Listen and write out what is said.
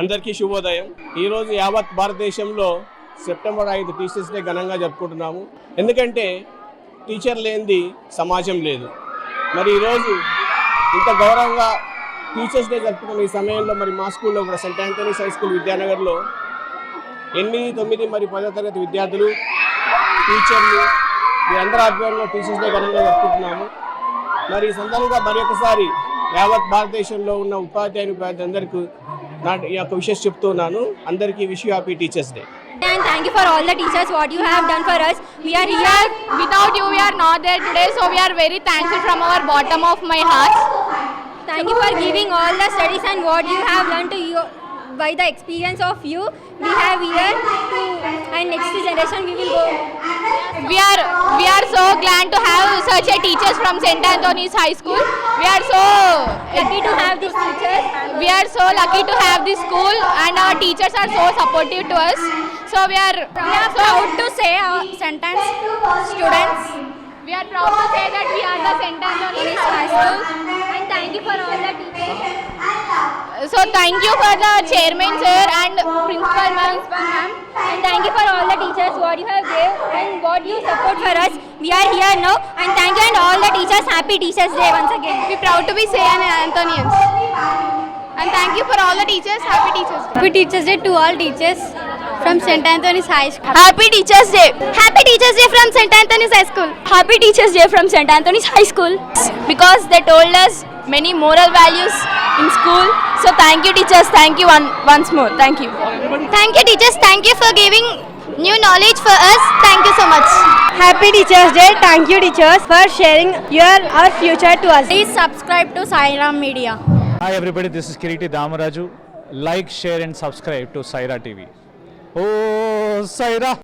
అందరికీ శుభోదయం. ఈరోజు యావత్ భారతదేశంలో సెప్టెంబర్ ఐదు టీచర్స్ డే ఘనంగా జరుపుకుంటున్నాము. ఎందుకంటే టీచర్ లేనిది సమాజం లేదు. మరి ఈరోజు ఇంత గౌరవంగా టీచర్స్ డే జరుపుకున్న ఈ సమయంలో మరి మా స్కూల్లో కూడా సెంట్ యాంటనీస్ హై స్కూల్ విద్యానగర్లో ఎనిమిది తొమ్మిది మరి పదో తరగతి విద్యార్థులు టీచర్లు వీరందరూ ఆధ్వర్యంలో టీచర్స్ డే ఘనంగా జరుపుకుంటున్నాము. మరి ఈ సందర్భంగా మరి ఒకసారి యావత్ భారతదేశంలో ఉన్న ఉపాధ్యాయుని ఉపాధ్యాయులందరికీ నా ఈ యొక్క విషయం చెప్తున్నాను అందరికీ wish happy teachers day And thank you for all the teachers what you have done for us. We are here. Without you, we are not there today, so we are very thankful from our bottom of my heart. Thank you for giving all the studies and what you have learned to you by the experience of you. We have here to and next generation we will go. We are we are so glad to have such a teachers from St. Anthony's High School. We are so Lucky to have these teachers. we are so lucky to have this school, and our teachers are so supportive to us. So we are We are proud to say our sentence students we are proud to say that we are the St. in Anthony's this high school. And thank you for all the teachers. So thank you for the chairman sir and principal ma'am. And thank you for all the teachers what you have gave and what you support for us. We are here now and thank you and all the teachers. Happy Teachers Day once again. We proud to be St. Anthonyans. And thank you for all the teachers. Happy Teachers Day. Happy Teachers Day to all teachers from St. Anthony's High School. Happy Teachers Day. Happy Teachers Day from St. Anthony's High School. Happy Teachers Day from St. Anthony's High School. Because they told us many moral values in school. So thank you teachers. Thank you one, once more. Thank you. Thank you, teachers. Thank you for giving new knowledge for us. Thank you so much. Happy Teachers Day. Thank you, teachers, for sharing your our future to us. Please subscribe to Sairam Media. Hi everybody, this is Kiriti Damaraju. Like, share and subscribe to Saira TV. Oh, Saira!